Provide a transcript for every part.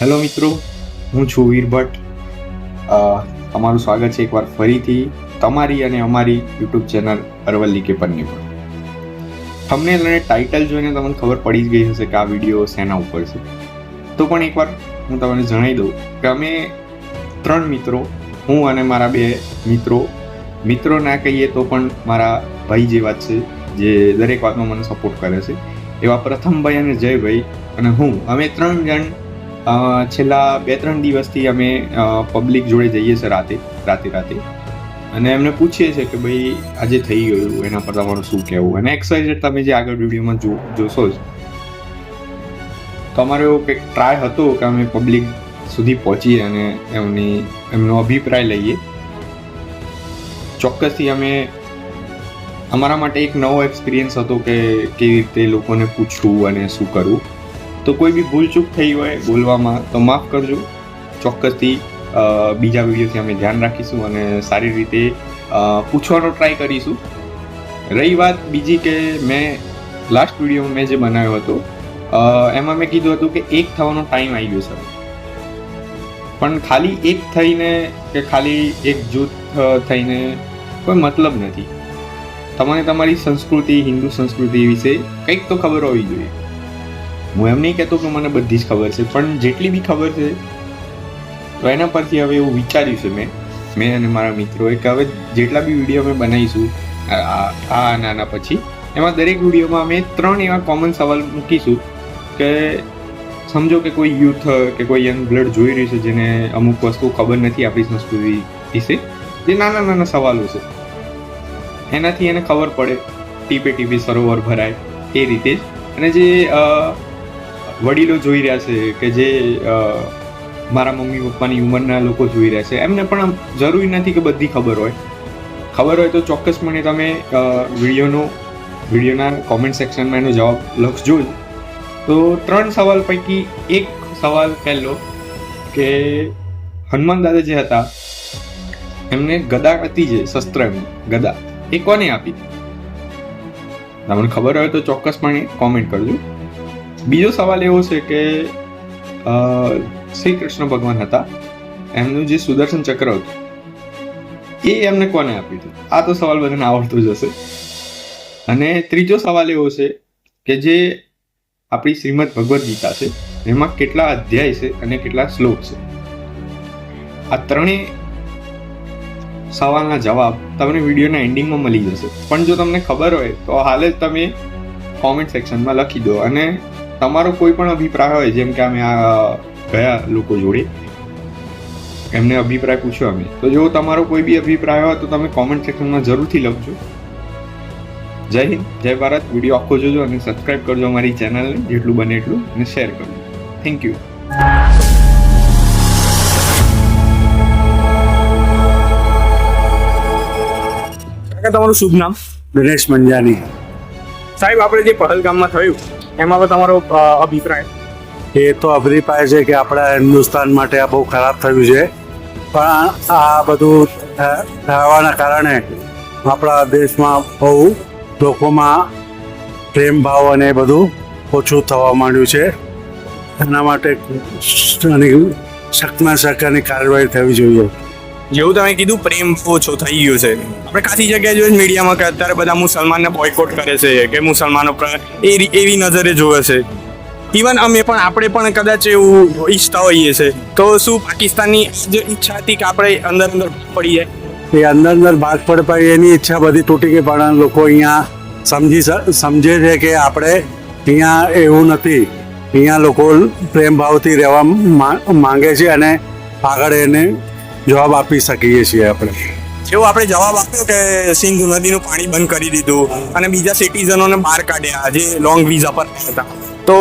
Hello મિત્રો, હું છું વીર ભટ્ટ. અમારું સ્વાગત છે એકવાર ફરીથી તમારી અને અમારી યુટ્યુબ ચેનલ અરવલ્લી કે પરની પર. તમને અને ટાઇટલ જોઈને તમને ખબર પડી જ ગઈ હશે કે આ વીડિયો શેના ઉપર છે. તો પણ એકવાર હું તમને જણાવી દઉં કે અમે ત્રણ મિત્રો, હું અને મારા બે મિત્રો મિત્રો ના કહીએ તો પણ મારા ભાઈ જેવા છે, જે દરેક વાતમાં મને સપોર્ટ કરે છે. એવા પ્રથમભાઈ અને જયભાઈ અને હું. અમે ત્રણ જણ છેલ્લા બે ત્રણ દિવસથી અમે પબ્લિક જોડે જઈએ છીએ રાતે રાતે રાતે. અને એમને પૂછીએ છીએ કે ભાઈ, આજે થઈ ગયું એના પર તમારું શું કહેવું? અને એક્સવાઇઝેડ તમે જે આગળ વિડીયોમાં જો, જોશો જ. તો અમારો એવો કંઈક ટ્રાય હતો કે અમે પબ્લિક સુધી પહોંચીએ અને એમની, એમનો અભિપ્રાય લઈએ? ચોક્કસથી અમે, અમારા માટે એક નવો એક્સપિરિયન્સ હતો કે કેવી રીતે લોકોને પૂછવું અને શું કરવું. તો કોઈ બી ભૂલચૂક થઈ હોય બોલવામાં તો માફ કરજો. ચોક્કસથી બીજા વિડીયોથી અમે ધ્યાન રાખીશું અને સારી રીતે પૂછવાનો ટ્રાય કરીશું. રહી વાત બીજી કે મેં લાસ્ટ વિડીયોમાં મેં જે બનાવ્યો હતો એમાં મેં કીધું હતું કે એક થવાનો ટાઈમ આવી ગયો સર પણ ખાલી એક થઈને કે ખાલી એક જૂથ થઈને કોઈ મતલબ નથી. તમારે તમારી સંસ્કૃતિ, હિન્દુ સંસ્કૃતિ વિશે કંઈક તો ખબર હોવી જોઈએ. હું એમ નહીં કહેતો કે મને બધી જ ખબર છે, પણ જેટલી બી ખબર છે, તો એના પરથી હવે એવું વિચાર્યું છે મેં. મેં અને મારા મિત્રોએ કે હવે જેટલા બી વીડિયો અમે બનાવીશું, આ, આ- આ આના પછી, એમાં દરેક વિડીયોમાં અમે ત્રણ એવા કોમન સવાલ મૂકીશું કે સમજો કે કોઈ યુથ કે કોઈ યંગ બ્લડ જોઈ રહ્યું છે જેને અમુક વસ્તુ ખબર નથી આપણી સંસ્કૃતિ વિશે, જે નાના નાના સવાલો છે. એનાથી એને ખબર પડે, ટીપે ટીપે સરોવર ભરાય, એ રીતે જ. અને જે વડીલો જોઈ રહ્યા છે કે જે મારા મમ્મી પપ્પાની ઉંમરના લોકો જોઈ રહ્યા છે. એમને પણ જરૂરી નથી કે બધી ખબર હોય. ખબર હોય તો ચોક્કસપણે તમે વિડીયોનો, વિડીયોના કોમેન્ટ સેક્શનમાં એનો જવાબ લખજો જ. તો ત્રણ સવાલ પૈકી એક સવાલ પહેલો કે હનુમાન દાદા જે હતા, એમને ગદા હતી જે શસ્ત્ર એમની, ગદા. એ કોને આપી? તમને ખબર હોય તો ચોક્કસપણે કોમેન્ટ કરજો. બીજો સવાલ એવો છે કે શ્રી કૃષ્ણ ભગવાન હતા. એમનું જે સુદર્શન ચક્ર હતું, એ એમને કોને આપ્યું હતું? આ તો સવાલ બધાને આવડતો જ હશે. અને ત્રીજો સવાલ એવો છે કે જે આપણી શ્રીમદ ભગવદ્ ગીતા છે, એમાં કેટલા અધ્યાય છે અને કેટલા શ્લોક છે? આ ત્રણેય સવાલના જવાબ તમને વિડીયોના એન્ડિંગમાં મળી જશે. પણ જો તમને ખબર હોય, તો હાલે જ તમે કોમેન્ટ સેક્શનમાં લખી દો અને તમારો કોઈ પણ અભિપ્રાય હોય જેમ કે અમે આ ગયા લોકો જોડે એમને અભિપ્રાય પૂછ્યો અમે. તો જો તમારો કોઈ બી અભિપ્રાય હોય તો તમે કોમેન્ટ સેક્શનમાં જરૂરથી લખજો. જય હિન્દ જય ભારત. વીડિયો આખો જોજો અને સબસ્ક્રાઈબ કરજો અમારી ચેનલને જેટલું બને એટલું અને શેર કરજો. થેન્ક યુ કાકા તમારું શુભ નામ? દિનેશ મંજાની. સાહેબ આપણે જે પહલગામમાં થયું એમાં તમારો અભિપ્રાય? એ તો અભિપ્રાય છે કે આપણા હિન્દુસ્તાન માટે આ બહુ ખરાબ થયું છે. પણ આ બધું થવાના કારણે આપણા દેશમાં બહુ લોકોમાં પ્રેમ ભાવ અને બધું ઓછું થવા માંડ્યું છે. એના માટે શક્તિમાં સખતમાં કાર્યવાહી થવી જોઈએ. જેવું તમે કીધું, પ્રેમ ઓછો થઈ ગયો છે. આપણે ખાસી જગ્યાએ જોઈએ મીડિયામાં કે અત્યારે બધા મુસલમાનને બોયકોટ કરે છે, કે મુસલમાનો પર એ રી- એવી નજરે જોવે છે. ઇવન અમે પણ, આપણે પણ કદાચ એવું ઈચ્છતા હોઈએ છે. તો શું પાકિસ્તાનની જે ઈચ્છા હતી કે આપણે અંદર અંદર પડી જાય એ અંદર અંદર ભાગ પડે પણ એની ઈચ્છા બધી તૂટી ગઈ, પણ લોકો અહીંયા સમજી સમજે છે કે આપણે અહીંયા એવું નથી. અહીંયા લોકો પ્રેમ ભાવથી રહેવા માંગે છે અને આગળ એને જવાબ આપી શકીએ છીએ આપણે. જેવો આપણે જવાબ આપ્યો કે સિંધુ નદીનું પાણી બંધ કરી દીધું અને બીજા સિટીઝનોને બહાર કાઢ્યા જે લોંગ વિઝા પર હતા. તો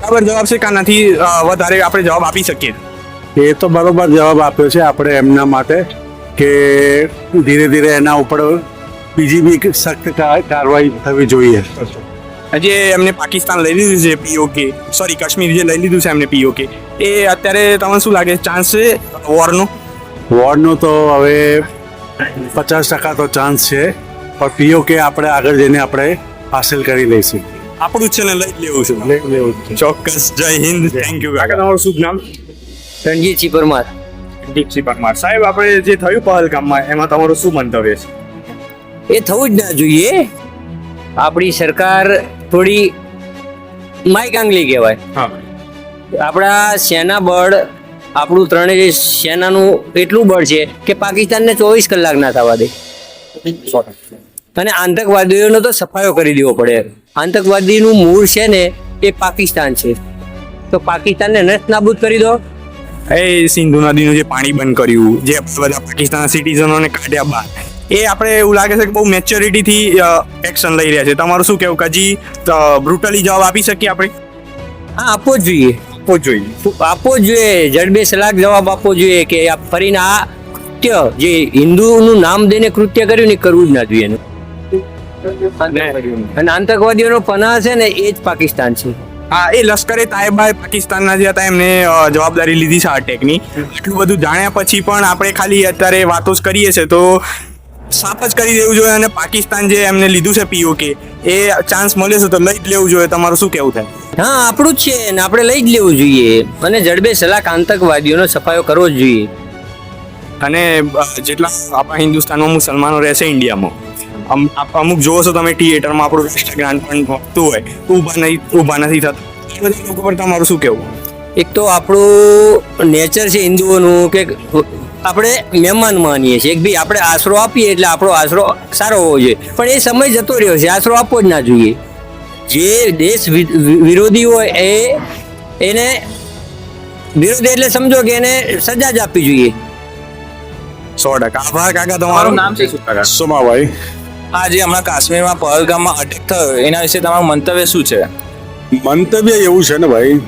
બરાબર જવાબ છે કાં નથી વધારે આપણે જવાબ આપી શકીએ? એ તો બરોબર જવાબ આપ્યો છે આપણે એમના માટે કે ધીરે ધીરે એના ઉપર બીજી બી સખ્ત કાર્યવાહી થવી જોઈએ. જે એમને પાકિસ્તાન લઈ લીધું છે પીઓકે સોરી કાશ્મીર જે લઈ લીધું છે એમને પીઓકે એ અત્યારે તમને શું લાગે? ચાન્સ છે? વોરનો વોર્ડનો તો હવે પચાસ ટકા તો ચાન્સ છે પણ પીઓ કે આપણે આગળ જઈને આપણે હાસિલ કરી લઈશું આપણું છે ને લઈ લેવું છે. લઈ લેવું ચોક્કસ જય હિન્દ. થેન્ક યુ કાકા. તમારું શુભ નામ? રણજીતસિંહ પરમાર. દીપસિંહ પરમાર. સાહેબ આપણે જે થયું પહલગામમાં એમાં તમારું શું મંતવ્ય છે? એ થવું જ ના જોઈએ. આપણી સરકાર થોડી માયકાંગલી કહેવાય. હા. આપણા સેના બળ આપણું ત્રણેય સેનાનું એટલું બળ છે કે પાકિસ્તાનને ચોવીસ કલાક ના થવા દે. અને આતંકવાદીઓનો તો સફાયો કરી દેવો પડે. આતંકવાદીનું મૂળ છે ને એ પાકિસ્તાન છે. તો પાકિસ્તાનને નષ્ટ નાબૂદ કરી દો. એ સિંધુ નદીનું જે પાણી બંધ કર્યું જે બધા પાકિસ્તાનના સિટીઝનોને કાઢ્યા બહાર એ આપણે એવું લાગે છે કે બહુ મેચ્યોરિટીથી એક્શન લઈ રહ્યા છે. તમારું શું કહેવું કે હજી બ્રુટલી જવાબ આપી શકીએ આપણે? હા આપવો જ જોઈએ. આપવો જોઈએ. આપવો જોઈએ? જડબે સલાક જવાબ આપવો જોઈએ કે આ ફરીને આ કૃત્ય જે હિન્દુનું નામ દઈને કૃત્ય કર્યું ને કરવું જ ના જોઈએ એનું. અને આતંકવાદીઓનો પનાહ છે ને એ જ પાકિસ્તાન છે. હા એ લશ્કરે તાયબા પાકિસ્તાનના જે હતા એમને જવાબદારી લીધી છે અટેકની એટલું બધું જાણ્યા પછી પણ આપણે ખાલી અત્યારે વાતો જ કરીએ છીએ તો સાફ જ કરી દેવું જોઈએ અને પાકિસ્તાન જે એમને લીધું છે પીઓકે એ ચાન્સ મળે છે તો લઈ જ લેવું જોઈએ. તમારું શું કેવું થાય? હા આપણું જ છે ને આપણે લઈ જ લેવું જોઈએ. અને જડબે સલાક આતંકવાદીઓનો સફાયો કરવો જ જોઈએ. અને જેટલા આપણા હિન્દુસ્તાનમાં મુસલમાનો રહેશે ઇન્ડિયામાં અમુક જોવો છો તમે થિયેટરમાં આપણું ઇન્સ્ટાગ્રામ પણ વખતું હોય ઊભા નહીં ઊભા નથી થતા. એ બધા લોકો પર તમારું શું કહેવું? એક તો આપણું નેચર છે હિન્દુઓનું કે આપણે મહેમાન માનીએ છીએ બી આપણે આશરો આપીએ એટલે આપણો આશરો સારો હોવો જોઈએ. પણ એ સમય જતો રહ્યો છે આશરો આપવો જ ના જોઈએ. જે દેશ વિરોધી હોય એ એને વિરોધી એટલે સમજો કે એને સજા જ આપવી જોઈએ. સો ટકા. આભાર કાકા તમારું. નામ છે સુમાભાઈ સોમાભાઈ. આ જે હમણાં કાશ્મીરમાં પહલગામમાં અટેક થયો. એના વિશે તમારું મંતવ્ય શું છે? મંતવ્ય એવું છે ને ભાઈ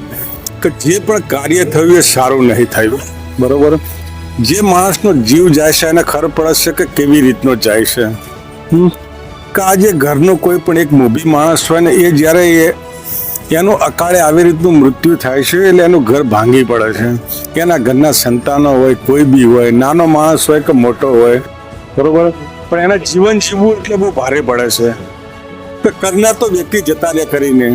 કે જે પણ કાર્ય થયું એ સારું નહીં થયું. બરોબર? જે માણસનો જીવ જાય છે એને ખબર પડશે કે કેવી રીતનો જાય છે? કે આજે ઘરનો કોઈ પણ એક મોભી માણસ હોય ને, એ જ્યારે એ એનું અકાળે આવી રીતનું મૃત્યુ થાય છે એટલે એનું ઘર ભાંગી પડે છે. એના ઘરના સંતાનો હોય, કોઈ બી હોય, નાનો માણસ હોય કે મોટો હોય, બરોબર? પણ એના જીવન જીવવું એટલે બહુ ભારે પડે છે. તો કરનાર તો વ્યક્તિ જતા રહે કરીને.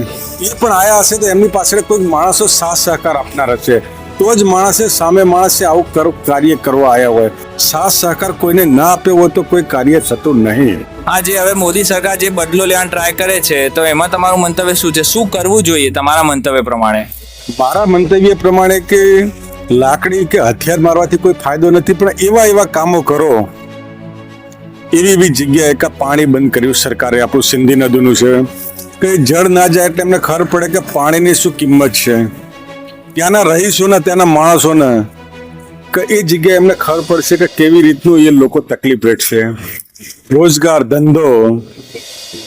એ પણ આયા હશે તો એમની પાછળ કોઈક માણસો સાથ સહકાર આપનાર હશે. તો જ માણસે સામે માણસે આવું કર- કાર્ય કરવા આવ્યા હોય. સાથ સહકાર કોઈને ના આપ્યો હોય તો કોઈ કાર્ય થતું નહીં. હા જે હવે મોદી સરકાર જે બદલો લેવાનો ટ્રાય કરે છે તો એમાં તમારું મંતવ્ય શું છે? શું કરવું જોઈએ તમારા મંતવ્ય પ્રમાણે? મારા મંતવ્ય પ્રમાણે કે લાકડી કે હથિયાર મારવાથી કોઈ ફાયદો નથી પણ એવા એવા કામો કરો. એવી એવી જગ્યાએ કે પાણી બંધ કર્યું સરકારે આપણું સિંધી નદીનું છે. કે જળ ના જાય એટલે એમને ખબર પડે કે પાણીની શું કિંમત છે. ત્યાંના રહીશોને, ત્યાંના માણસોને કે એ જગ્યાએ એમને ખબર પડશે કે કેવી રીતનું એ લોકો તકલીફ વેઠશે રોજગાર, ધંધો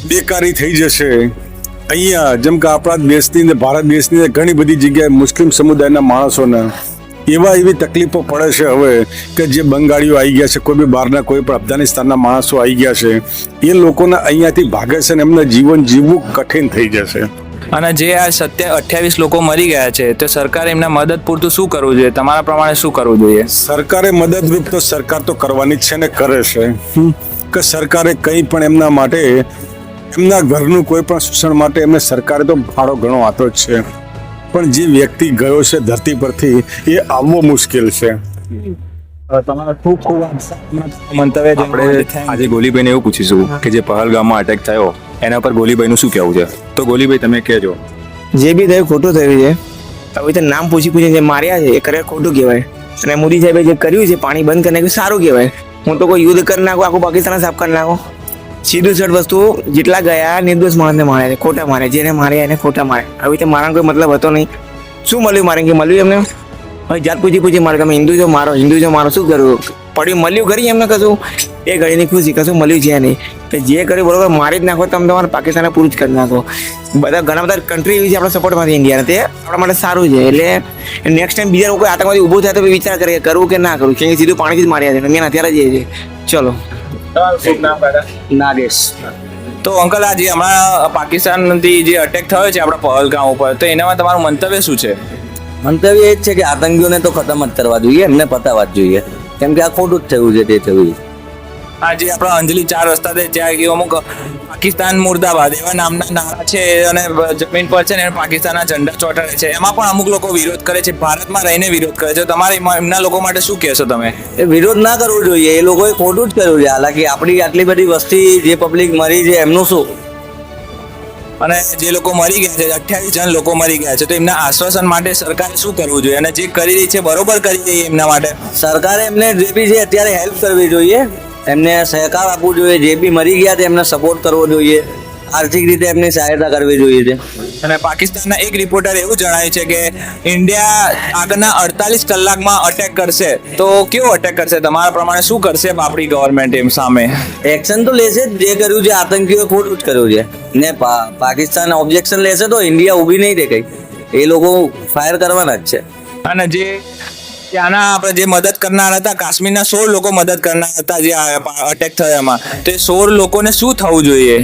બેકારી થઈ જશે. અહીંયા જેમ કે આપણા દેશની ને ભારત દેશની અંદર ઘણી બધી જગ્યાએ મુસ્લિમ સમુદાયના માણસોને એવા એવી તકલીફો પડે છે હવે કે જે બંગાળીઓ આવી ગયા છે, કોઈ બી બહારના કોઈ પણ અફઘાનિસ્તાનના માણસો આવી ગયા છે. એ લોકોને અહીંયાથી ભાગે છે ને એમને જીવન જીવવું કઠિન થઈ જશે. અને જે આ સત્ય અઠ્યાવીસ લોકો મરી ગયા છે તો સરકારે એમના મદદ પૂરતું શું કરવું જોઈએ? તમારા પ્રમાણે શું કરવું જોઈએ? સરકારે મદદરૂપ તો સરકાર તો કરવાની જ છે ને કરે છે. કે સરકારે કંઈ પણ એમના માટે એમના ઘરનું કોઈ પણ શિક્ષણ માટે એમને સરકારે તો ફાળો ઘણો આપ્યો જ છે. પણ જે વ્યક્તિ ગયો છે ધરતી પરથી એ આવવો મુશ્કેલ છે. મંતવ્ય આપણે આજે ગોલીભાઈને એવું પૂછીશું કે જે પહલગામમાં અટેક થયો એના પર ગોલીભાઈનું શું કહેવું છે? તો ગોલીભાઈ તમે કહેજો. જે બી થયું, ખોટું થયું છે. હવે તો નામ પૂછી પૂછીને જે માર્યા છે, એ ખરેખર ખોટું કહેવાય. અને મોદી સાહેબે જે કર્યું છે, પાણી બંધ કરી નાખ્યું સારું કહેવાય. હું તો કોઈ યુદ્ધ કરી નાખું, આખું પાકિસ્તાન સાફ કરી નાખો. સીધું સટ વસ્તુ, જેટલા ગયા, નિર્દોષ માણસને માર્યા છે, ખોટા મારે જેને માર્યા એને ખોટા મારે હવે તો મારાનો કોઈ મતલબ હતો નહીં. શું મળ્યું મારે કે મળ્યું એમને? હવે જાત પૂછી પૂછી મારે તમે હિન્દુ જો મારો હિન્દુ જો મારો, શું કરવું પડ્યું મળ્યું કરી એમને કશું? એ ઘડીની ખુશી કશું મળ્યું છે નહીં. તો જે કર્યું બરોબર મારી જ નાખો તમે તમારે પાકિસ્તાને પૂરું જ કરી નાખો. બધા ઘણા બધા કન્ટ્રી એવી છે આપણા સપોર્ટમાંથી ઇન્ડિયાને તે આપણા માટે સારું છે. એટલે નેક્સ્ટ ટાઈમ બીજા કોઈ આતંકવાદી ઊભો થાય તો વિચાર કરે કરવું કે ના કરવું કે સીધું પાણીથી જ માર્યા છે. મેં અત્યારે જઈએ છે. ચલો. નાગેશ. તો અંકલ આ જે હમણાં પાકિસ્તાનથી જે અટેક થયો છે આપણા પહલગામ ઉપર તો એનામાં તમારું મંતવ્ય શું છે? મંતવ્ય એ જ છે કે આતંકીઓને તો ખતમ જ કરવા જોઈએ. એમને પતાવવા જ જોઈએ. કેમ કે આ ખોટું જ થયું છે તે થયું આજે આપણા અંજલિ ચાર રસ્તા છે ત્યાં કે અમુક પાકિસ્તાન મુર્દાબાદ એવા નામના નારા છે અને જમીન પર છે ને પાકિસ્તાનના ઝંડા ચોંટાડે છે. એમાં પણ અમુક લોકો વિરોધ કરે છે ભારતમાં રહીને વિરોધ કરે છે. તમારે એમના લોકો માટે શું કહેશો તમે? એ વિરોધ ના કરવો જોઈએ એ લોકોએ ખોટું જ કર્યું છે. હાલાકી આપણી આટલી બધી વસ્તી જે પબ્લિક મરી છે એમનું શું? અને જે લોકો મરી ગયા છે, અઠ્યાવીસ જણ લોકો મરી ગયા છે, તો એમના આશ્વાસન માટે સરકારે શું કરવું જોઈએ? અને જે કરી રહી છે, બરોબર કરી રહી એમના માટે? સરકારે એમને જે બી છે, અત્યારે હેલ્પ કરવી જોઈએ. એમને સહકાર આપવું જોઈએ. જે બી મરી ગયા છે, એમને સપોર્ટ કરવો જોઈએ. આર્થિક રીતે એમની સહાયતા કરવી જોઈએ છે. અને પાકિસ્તાનના એક રિપોર્ટર એવું જણાય છે કે ઇન્ડિયા આગળના અડતાલીસ કલાકમાં અટેક કરશે. તો કેવો અટેક કરશે? તમારા પ્રમાણે શું કરશે આપણી ગવર્મેન્ટ એમ સામે? એક્શન તો લેશે જ. કર્યું છે આતંકીઓએ ખોટું જ કર્યું છે. ને પાકિસ્તાન ઓબ્જેક્શન લેશે તો ઇન્ડિયા ઊભી નહીં રહે કઈ એ લોકો ફાયર કરવાના જ છે. અને જે ત્યાંના આપણે જે મદદ કરનાર હતા કાશ્મીરના સોળ લોકો મદદ કરનાર હતા જે અટેક થયા એમાં. તો એ સોળ લોકોને શું થવું જોઈએ?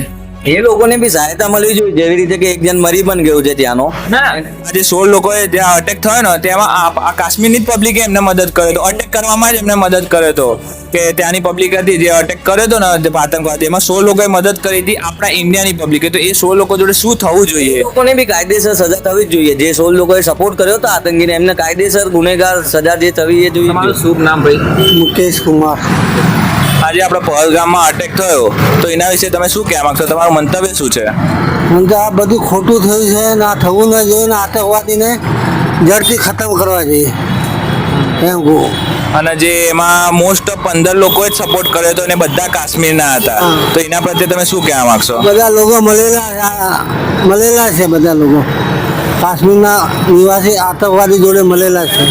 એ લોકોને બી સહાયતા મળવી જોઈએ જેવી રીતે કે એક જણ મરી પણ ગયું છે ત્યાંનો. જે સોળ લોકોએ ત્યાં અટેક થયો ને તેમાં કાશ્મીરની જ પબ્લિકે એમને મદદ કર્યો હતો. અટેક કરવામાં જ એમને મદદ કર્યો હતો. કે ત્યાંની પબ્લિક હતી જે અટેક કર્યો હતો ને આતંકવાદી એમાં સોળ લોકોએ મદદ કરી હતી આપણા ઇન્ડિયાની પબ્લિકે તો એ સોળ લોકો જોડે શું થવું જોઈએ? લોકોને બી કાયદેસર સજા થવી જ જોઈએ. જે સોળ લોકોએ સપોર્ટ કર્યો હતો આતંકીને એમને કાયદેસર ગુનેગાર સજા જે થવી એ જોઈએ. શુભ નામ ભાઈ? મુકેશ કુમાર. આજે આપણે પહલગામમાં અટેક થયો તો એના વિશે તમે શું કહેવા માંગશો? તમારું મંતવ્ય શું છે? કારણ કે આ બધું ખોટું થયું છે ને આ થવું ન જોઈએ ને આતંકવાદીને જડથી ખતમ કરવા જોઈએ. એમ કહું. અને જે એમાં મોસ્ટ ઓફ પંદર લોકોએ જ સપોર્ટ કર્યો હતો અને બધા કાશ્મીરના હતા તો એના પ્રત્યે તમે શું કહેવા માંગશો? બધા લોકો મળેલા મળેલા છે બધા લોકો. કાશ્મીરના નિવાસી આતંકવાદી જોડે મળેલા છે.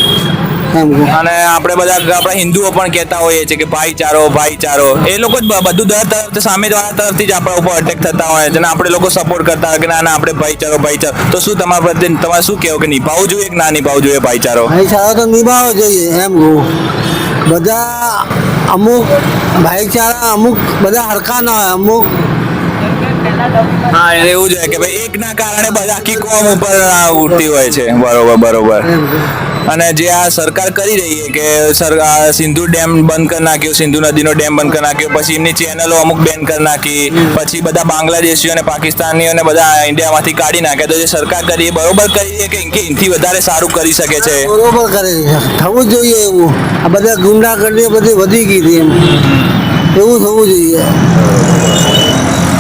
અને આપણે બધા આપણા હિન્દુઓ પણ કહેતા હોઈએ છીએ કે ભાઈચારો ભાઈચારો. એ લોકો જ બધું દર તરફ સામેવાળા તરફથી જ આપણા ઉપર અટેક થતા હોય છે અને આપણે લોકો સપોર્ટ કરતા હોય કે ના ના આપણે ભાઈચારો ભાઈચારો. તો શું તમારા પ્રત્યે તમારે શું કહેવું કે નિભાવવું જોઈએ કે ના નિભાવવું જોઈએ ભાઈચારો? ભાઈચારો તો નિભાવવો જોઈએ એમ બધા અમુક ભાઈચારા અમુક બધા હરખા ના હોય અમુક હા એવું હોય કે ભાઈ એકના કારણે બધા આખી કોમ ઉપર ઉઠતી હોય છે. બરોબર બરોબર. અને જે આ સરકાર કરી રહી છે કે સિંધુ ડેમ બંધ કરી નાખ્યો સિંધુ નદીનો ડેમ બંધ કરી નાખ્યો પછી એમની ચેનલો અમુક બેન કરી નાખી પછી બધા બાંગ્લાદેશીઓ અને પાકિસ્તાનીઓને બધા ઇન્ડિયામાંથી કાઢી નાખ્યા. તો જે સરકાર કરી એ બરોબર કરી છે કે એનાથી વધારે સારું કરી શકે છે? બરોબર કરે છે. થવું જોઈએ એવું. આ બધા ગુંડાગર્દી બધી વધી ગઈ હતી એમ. એવું થવું જોઈએ.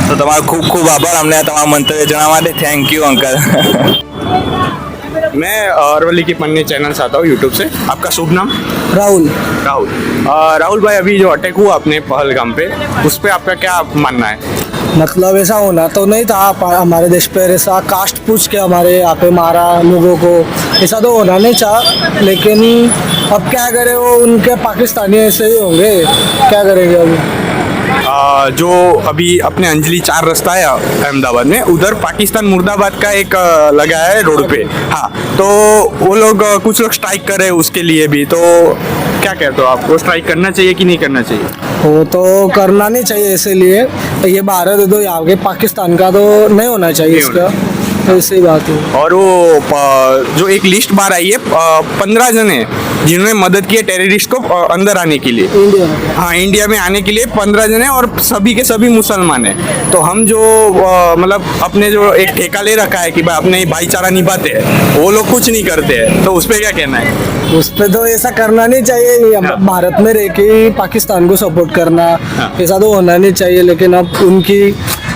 તો તમારો ખૂબ ખૂબ આભાર. અમને તમારા મંતવ્ય જણાવવા માટે. થેન્ક યુ અંકલ मैं अरवली की पन्नी चैनल से आता हूँ यूट्यूब से। आपका शुभ नाम? राहुल। राहुल। राहुल भाई अभी जो अटैक हुआ अपने पहलगाम पे उस पर आपका क्या मानना है? मतलब ऐसा होना तो नहीं था हमारे देश पर ऐसा कास्ट पूछ के हमारे यहाँ पे मारा लोगों को। ऐसा तो होना नहीं चाह लेकिन अब क्या करे वो उनके पाकिस्तानी ऐसे ही होंगे। क्या करेंगे अभी जो अभी अपने अंजलि चार रास्ता है अहमदाबाद में उधर पाकिस्तान मुर्दाबाद का एक लगा लगाया है रोड पे। हाँ तो वो लोग कुछ लोग स्ट्राइक कर रहे हैं उसके लिए भी तो क्या कहते हो आपको स्ट्राइक करना चाहिए कि नहीं करना चाहिए? वो तो करना नहीं चाहिए इसीलिए। ये भारत तो यहाँ के पाकिस्तान का तो नहीं होना चाहिए इसका। तो ऐसी बात है। और वो जो एक लिस्ट बाहर आई है पंद्रह जन है जिन्होंने मदद की है टेररिस्ट को अंदर आने के लिए। इंडिया हाँ इंडिया में आने के लिए पंद्रह जन है और सभी के सभी मुसलमान है। तो हम जो मतलब अपने जो एक ठेका ले रखा है कि भाई अपने भाईचारा निभाते हैं वो लोग कुछ नहीं करते हैं। तो उस पर क्या कहना है? उस पे तो ऐसा करना नहीं चाहिए हाँ। भारत में रह के पाकिस्तान को सपोर्ट करना हाँ। ऐसा तो होना नहीं चाहिए लेकिन अब उनकी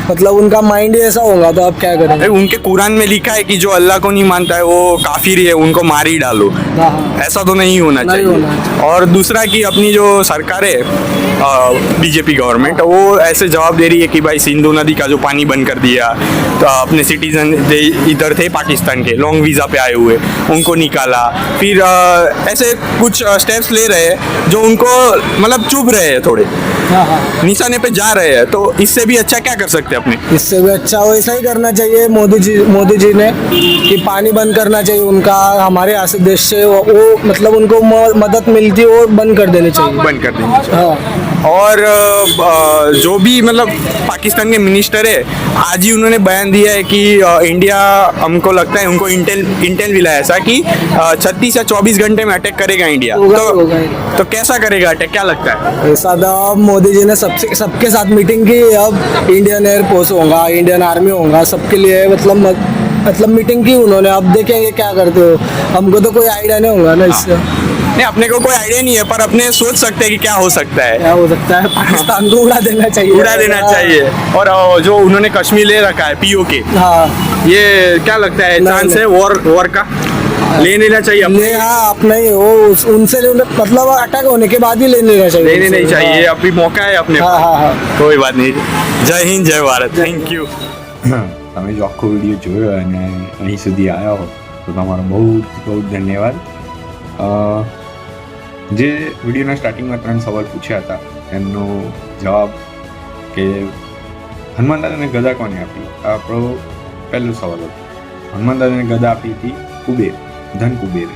मतलब उनका माइंड ही ऐसा होगा तो आप क्या करेंगे? अरे उनके कुरान में लिखा है कि जो अल्लाह को नहीं मानता है वो काफिर है उनको मार ही डालो। हाँ। ऐसा तो नहीं होना नहीं चाहिए। होना और दूसरा कि अपनी जो सरकार है बीजेपी गवर्नमेंट वो ऐसे जवाब दे रही है कि भाई सिंधु नदी का जो पानी बंद कर दिया तो अपने सिटीजन इधर थे पाकिस्तान के लॉन्ग वीज़ा पे आए हुए उनको निकाला। फिर अ, ऐसे कुछ स्टेप्स ले रहे हैं जो उनको मतलब चुभ रहे हैं थोड़े। हाँ हाँ। निशाने पे जा रहे हैं तो इससे भी अच्छा क्या कर सकते लगता है अपने इससे भी अच्छा वो ऐसा ही करना चाहिए मोदी जी मोदी जी ने कि पानी बंद करना चाहिए उनका हमारे यहाँ से देश से वो, वो मतलब उनको म- मदद मिलती है वो बंद कर देनी चाहिए बंद कर देंगे हाँ और जो भी मतलब पाकिस्तान के मिनिस्टर है आज ही उन्होंने बयान दिया है कि इंडिया हमको लगता है उनको इंटेल इंटेल मिला है ऐसा कि छत्तीस या चौबीस घंटे में अटैक करेगा इंडिया होगा, तो होगा। तो कैसा करेगा अटैक क्या लगता है? ऐसा अब मोदी जी ने सबसे सबके साथ मीटिंग की अब इंडियन एयरफोर्स होगा इंडियन आर्मी होगा सबके लिए मतलब मतलब मीटिंग की उन्होंने। अब देखेंगे क्या करते हो? हमको तो कोई आइडिया नहीं होगा ना इससे। नहीं अपने को कोई आइडिया नहीं है पर अपने सोच सकते हैं कि क्या हो सकता है क्या हो सकता है पाकिस्तान को उड़ा देना चाहिए उड़ा देना चाहिए और अ, जो उन्होंने कश्मीर ले रखा है पीओ के हाँ ये क्या लगता है नहीं, चांस है नहीं। वॉर वॉर का ले लेना चाहिए अपने ले हाँ अपना ही वो उस- उनसे ले मतलब अटैक होने के बाद ही ले लेना चाहिए लेने नहीं उनसे। चाहिए अभी मौका है अपने हाँ पास। हाँ हाँ કોઈ વાત નહીં જય હિન્દ જય ભારત થેન્ક યુ તમે જો આખો વિડીયો જોયો અને અહીં સુધી આવ્યા હો તો તમારો બહુ જ બહુ જ ધન્યવાદ અ, જે વિડીયોના સ્ટાર્ટિંગમાં ત્રણ સવાલ પૂછ્યા હતા, એમનો જવાબ કે હનુમાન દાદાને ગદા કોને આપી? આપણો પહેલો સવાલ હતો. હનુમાન દાદાને ગદા આપી હતી કુબેર, ધન કુબેર.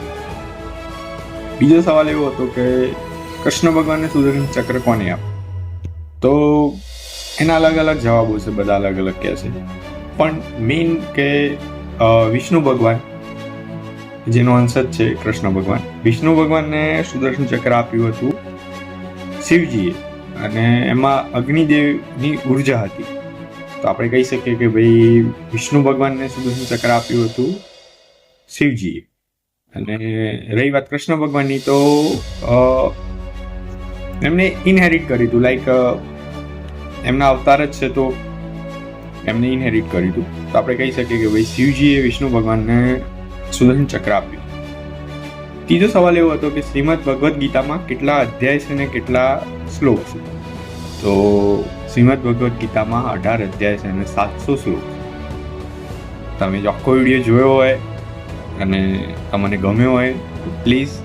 બીજો સવાલ એવો હતો કે કૃષ્ણ ભગવાનને સુદર્શન ચક્ર કોને આપ તો એના અલગ અલગ જવાબો છે, બધા અલગ અલગ કહે છે. પણ મેઇન કે વિષ્ણુ ભગવાન જેનો અંશ જ છે કૃષ્ણ ભગવાન. વિષ્ણુ ભગવાનને સુદર્શન ચક્ર આપ્યું હતું શિવજીએ અને એમાં અગ્નિદેવની ઊર્જા હતી. તો આપણે કહી શકીએ કે ભાઈ વિષ્ણુ ભગવાનને સુદર્શન ચક્ર આપ્યું હતું શિવજીએ. અને રહી વાત કૃષ્ણ ભગવાનની તો એમને ઇનહેરિટ કર્યું હતું લાઈક એમના અવતાર જ છે તો એમને ઇનહેરિટ કર્યું હતું તો આપણે કહી શકીએ કે ભાઈ શિવજીએ વિષ્ણુ ભગવાનને સુદર્શન ચક્ર આપ્યું. ત્રીજો સવાલ એવો હતો કે શ્રીમદ ભગવદ્ ગીતામાં કેટલા અધ્યાય છે અને કેટલા શ્લોક છે? તો શ્રીમદ ભગવદ્ ગીતામાં અઢાર અધ્યાય છે અને સાતસો શ્લોક તમે જો આખો વીડિયો જોયો હોય અને તમને ગમ્યો હોય, તો પ્લીઝ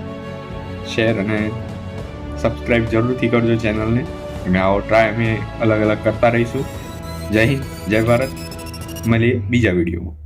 શેર અને સબસ્ક્રાઈબ જરૂરથી કરજો ચેનલને. અમે આવો ટ્રાય અમે અલગ અલગ કરતા રહીશું. જય હિન્દ, જય ભારત. મળીએ બીજા વિડીયોમાં.